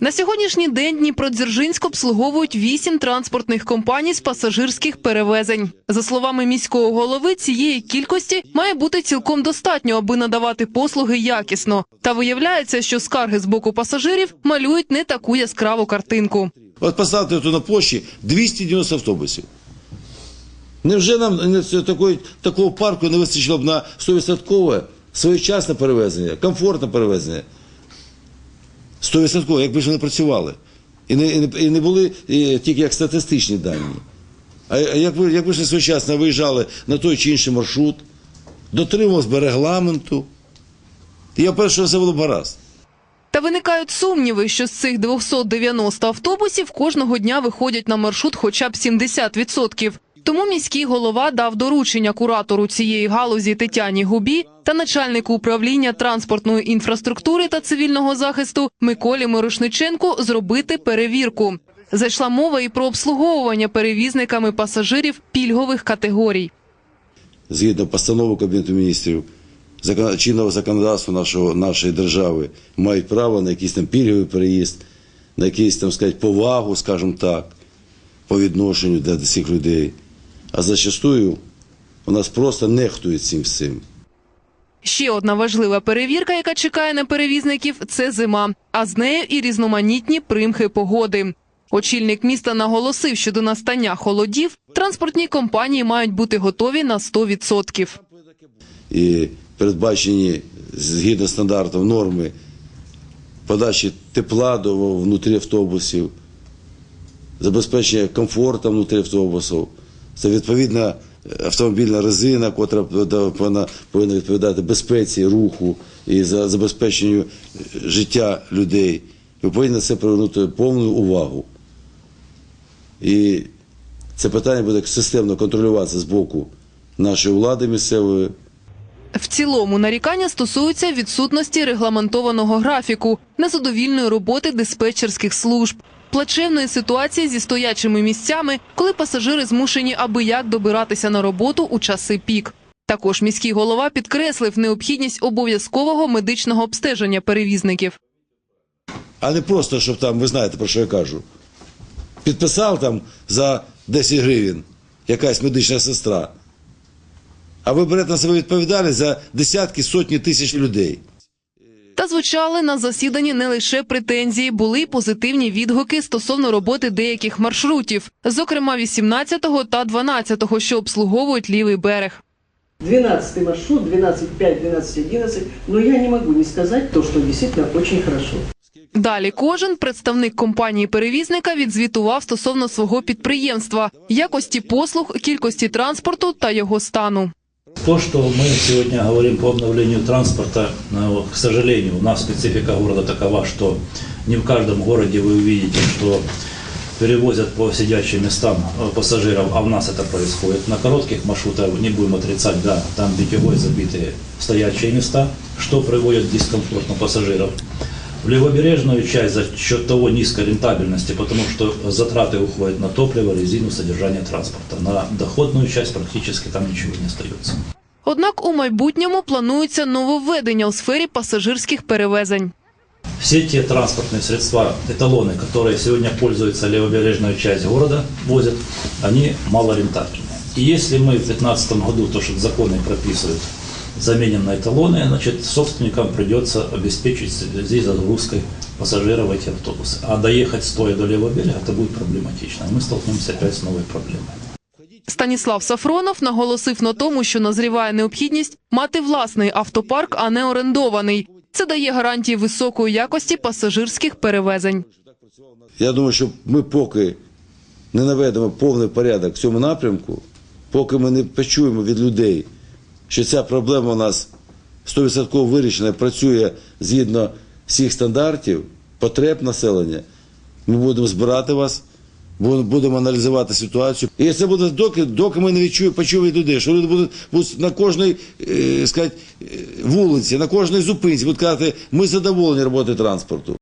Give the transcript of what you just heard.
На сьогоднішній день Дніпродзержинськ обслуговують вісім транспортних компаній з пасажирських перевезень. За словами міського голови, цієї кількості має бути цілком достатньо, аби надавати послуги якісно. Та виявляється, що скарги з боку пасажирів малюють не таку яскраву картинку. От поставте тут на площі 290 автобусів. Невже нам такої, такого парку не вистачило б на 100% своєчасне перевезення, комфортне перевезення? 100%, якби ж вони працювали. І не, і не, і були е, тільки як статистичні дані. А, якби, якби ж своєчасно виїжджали на той чи інший маршрут, дотримувалися би регламенту, і я впевнений, що все було б гаразд. Та виникають сумніви, що з цих 290 автобусів кожного дня виходять на маршрут хоча б 70%. Тому міський голова дав доручення куратору цієї галузі Тетяні Губі та начальнику управління транспортної інфраструктури та цивільного захисту Миколі Мирошниченку зробити перевірку. Зайшла мова і про обслуговування перевізниками пасажирів пільгових категорій. згідно постанови Кабінету міністрів, чинного законодавства нашого, нашої держави, мають право на якийсь там пільговий переїзд, на якийсь там сказати, повагу, скажімо так, по відношенню до цих людей. А зачастую у нас просто нехтують цим всім. Ще одна важлива перевірка, яка чекає на перевізників, це зима, а з нею і різноманітні примхи погоди. Очільник міста наголосив, що до настання холодів транспортні компанії мають бути готові на 100%. і передбачені згідно стандартів норми подачі тепла до внутрі автобусів, забезпечення комфорту внутрі автобусів. Це відповідна автомобільна резина, котра повинна, відповідати безпеці руху і за забезпеченню життя людей. Ви повинні на це привернути повну увагу. І це питання буде системно контролюватися з боку нашої влади місцевої. В цілому нарікання стосуються відсутності регламентованого графіку, незадовільної роботи диспетчерських служб, плачевної ситуації зі стоячими місцями, коли пасажири змушені аби як добиратися на роботу у часи пік. Також міський голова підкреслив необхідність обов'язкового медичного обстеження перевізників. А не просто, щоб там, ви знаєте, про що я кажу. Підписав там за 10 гривень якась медична сестра. А ви берете на себе відповідальність за десятки, сотні тисяч людей. Та звучали на засіданні не лише претензії, були й позитивні відгуки стосовно роботи деяких маршрутів, зокрема 18-го та 12-го, що обслуговують лівий берег. 12 маршрут, 12.5, 12.11, но я не могу не сказать то, что действительно очень хорошо. Далі кожен представник компанії-перевізника відзвітував стосовно свого підприємства, якості послуг, кількості транспорту та його стану. То, что мы сегодня говорим по обновлению транспорта, к сожалению, у нас специфика города такова, что не в каждом городе вы увидите, что перевозят по сидячим местам э, пассажиров, а у нас это происходит. На коротких маршрутах, не будем отрицать, да, там битевой забитые стоячие места, что приводит к дискомфорту пассажиров. В левобережную часть за счет того низкой рентабельности, потому что затраты уходят на топливо, резину, содержание транспорта. На доходную часть практически там ничего не остается. Однак у майбутньому планується нововведення у сфері пасажирських перевезень. Все те транспортные средства, эталоны, которые сегодня пользуются левобережную часть города, возят, они малорентабельные. И если мы в 2015 году, то, что законы прописывают, заменим на эталоны, значит, собственникам придется обеспечить здесь загрузкой пассажиров в эти автобусы. А доехать стоя до левого берега, это будет проблематично. И мы столкнемся опять с новой проблемой. Станіслав Сафронов наголосив на тому, що назріває необхідність мати власний автопарк, а не орендований. Це дає гарантії високої якості пасажирських перевезень. Я думаю, що ми поки не наведемо повний порядок в цьому напрямку, поки ми не почуємо від людей, що ця проблема у нас 100% вирішена, працює згідно всіх стандартів, потреб населення, ми будемо збирати вас, будемо аналізувати ситуацію. І це буде доки, доки ми не відчуємо, почуємо від людей, що люди будуть, будуть на кожній е, сказати, е, вулиці, на кожній зупинці будуть казати, ми задоволені роботи транспорту.